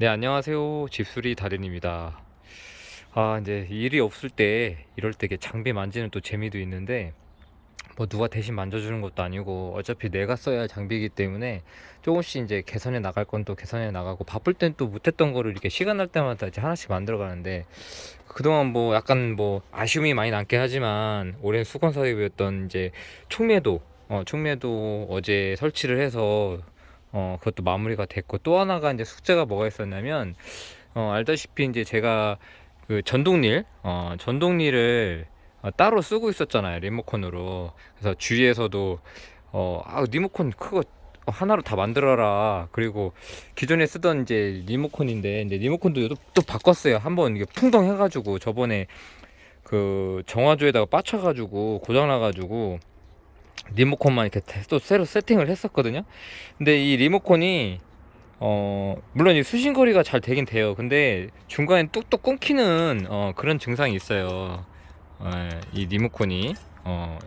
네, 안녕하세요. 집수리 달인입니다. 아, 이제 일이 없을 때 이럴 때 장비 만지는 또 재미도 있는데 뭐 누가 대신 만져주는 것도 아니고 어차피 내가 써야 할 장비이기 때문에 조금씩 이제 개선해 나갈 건 또 개선해 나가고 바쁠 땐 또 못했던 거를 이렇게 시간 날 때마다 이제 하나씩 만들어 가는데 그동안 뭐 약간 뭐 아쉬움이 많이 남긴 하지만 오랜 수건 사업이었던 이제 총매도 어, 총매도 어제 설치를 해서 어, 그것도 마무리가 됐고 또 하나가 이제 숙제가 뭐가 있었냐면 어, 알다시피 이제 제가 그 전동릴 어, 전동릴을 어, 따로 쓰고 있었잖아요 리모컨으로. 그래서 주위에서도 어, 아, 리모컨 그거 하나로 다 만들어라. 그리고 기존에 쓰던 이제 리모컨인데 이제 리모컨도 또, 또 바꿨어요. 한번 이게 풍덩 해가지고 저번에 그 정화조에다가 빠쳐가지고 고장나가지고 리모컨만 이렇게 대- 또 새로 세팅을 했었거든요. 근데 이 리모컨이 어 물론 이 수신거리가 잘 되긴 돼요. 근데 중간에 뚝뚝 끊기는 어 그런 증상이 있어요. 예, 이 리모컨이 어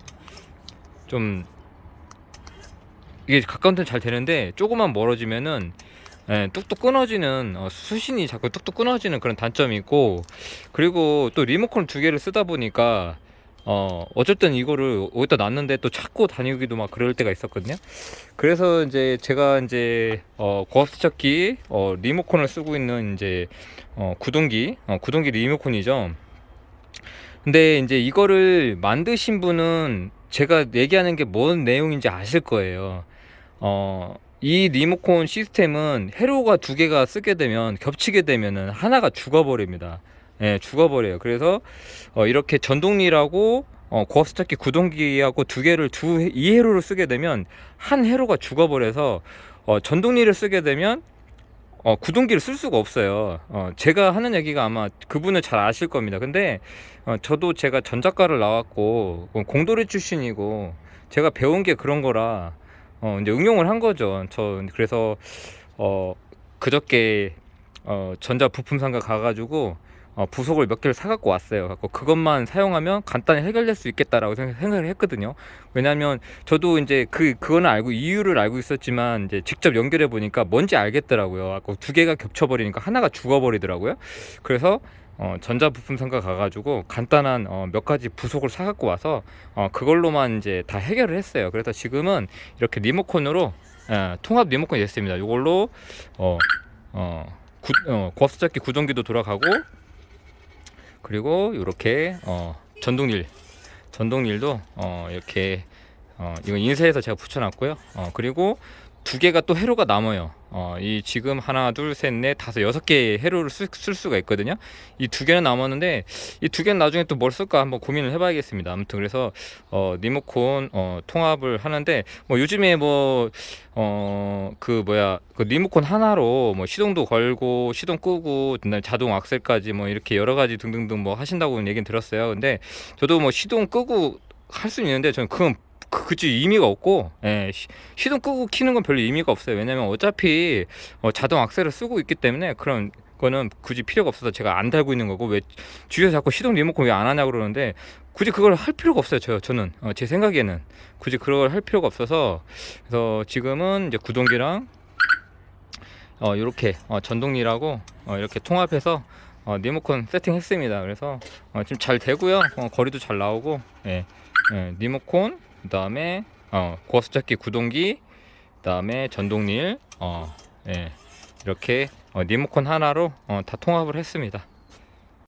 좀 이게 가까운 데는 잘 되는데 조금만 멀어지면은 예, 뚝뚝 끊어지는 어, 수신이 자꾸 뚝뚝 끊어지는 그런 단점이 있고 그리고 또 리모컨 두 개를 쓰다 보니까 어 어쨌든 이거를 어디다 놨는데 또 찾고 다니기도 막 그럴 때가 있었거든요. 그래서 이제 제가 이제 어 고압 세척기 어 리모컨을 쓰고 있는 이제 어 구동기 어 구동기 리모컨이죠. 근데 이제 이거를 만드신 분은 제가 얘기하는 게 뭔 내용인지 아실 거예요. 어, 이 리모컨 시스템은 회로가 두 개가 쓰게 되면 겹치게 되면은 하나가 죽어버립니다. 예, 죽어버려요. 그래서 어, 이렇게 전동리라고 어, 고압 세척기 구동기하고 두 개를 두 회- 이 회로를 쓰게 되면 한 회로가 죽어버려서 어, 전동리를 쓰게 되면 어, 구동기를 쓸 수가 없어요. 어, 제가 하는 얘기가 아마 그분을 잘 아실 겁니다. 근데 어, 저도 제가 전작가를 나왔고 어, 공돌이 출신이고 제가 배운 게 그런 거라 어, 이제 응용을 한 거죠. 저 그래서 어, 그저께 어, 전자 부품 상가 가가지고 어, 부속을 몇 개를 사갖고 왔어요. 갖고 그것만 사용하면 간단히 해결될 수 있겠다라고 생각- 생각을 했거든요. 왜냐하면 저도 이제 그 그거는 알고 이유를 알고 있었지만 이제 직접 연결해 보니까 뭔지 알겠더라고요. 갖고 두 개가 겹쳐버리니까 하나가 죽어버리더라고요. 그래서 어, 전자 부품 상가 가가지고 간단한 어, 몇 가지 부속을 사갖고 와서 어, 그걸로만 이제 다 해결을 했어요. 그래서 지금은 이렇게 리모컨으로 예, 통합 리모컨이 됐습니다. 이걸로 어, 어, 구, 어, 고압수작기 구동기도 돌아가고 그리고 이렇게 어, 전동릴 전동릴도 어, 이렇게 어, 이건 인쇄해서 제가 붙여놨고요. 어, 그리고 두 개가 또 회로가 남아요. 어, 이 지금 하나, 둘, 셋, 넷, 다섯, 여섯 개의 회로를 쓸, 쓸 수가 있거든요. 이 두 개는 남았는데 이 두 개는 나중에 또 뭘 쓸까 한번 고민을 해봐야겠습니다. 아무튼 그래서 어, 리모컨 어, 통합을 하는데 뭐 요즘에 뭐 어, 그 뭐야 그 리모컨 하나로 뭐 시동도 걸고 시동 끄고 자동 악셀까지 뭐 이렇게 여러 가지 등등등 뭐 하신다고 얘기는 들었어요. 근데 저도 뭐 시동 끄고 할 수는 있는데 저는 그건 그- 그치 의미가 없고. 예, 시, 시동 끄고 키는 건 별로 의미가 없어요. 왜냐면 어차피 어, 자동 악셀을 쓰고 있기 때문에 그런 거는 굳이 필요가 없어서 제가 안 달고 있는 거고 왜 주위에서 자꾸 시동 리모컨 왜 안 하냐 고 그러는데 굳이 그걸 할 필요가 없어요 저, 저는. 어, 제 생각에는. 굳이 그걸 할 필요가 없어서. 그래서 지금은 이제 구동기랑 어, 이렇게 어, 전동리라고 어, 이렇게 통합해서 어, 리모컨 세팅했습니다. 그래서 어, 지금 잘 되고요. 어, 거리도 잘 나오고 예, 예, 리모컨 그 다음에 어, 고압수작기 구동기 그 다음에 전동릴 어, 예, 이렇게 어, 리모컨 하나로 어, 다 통합을 했습니다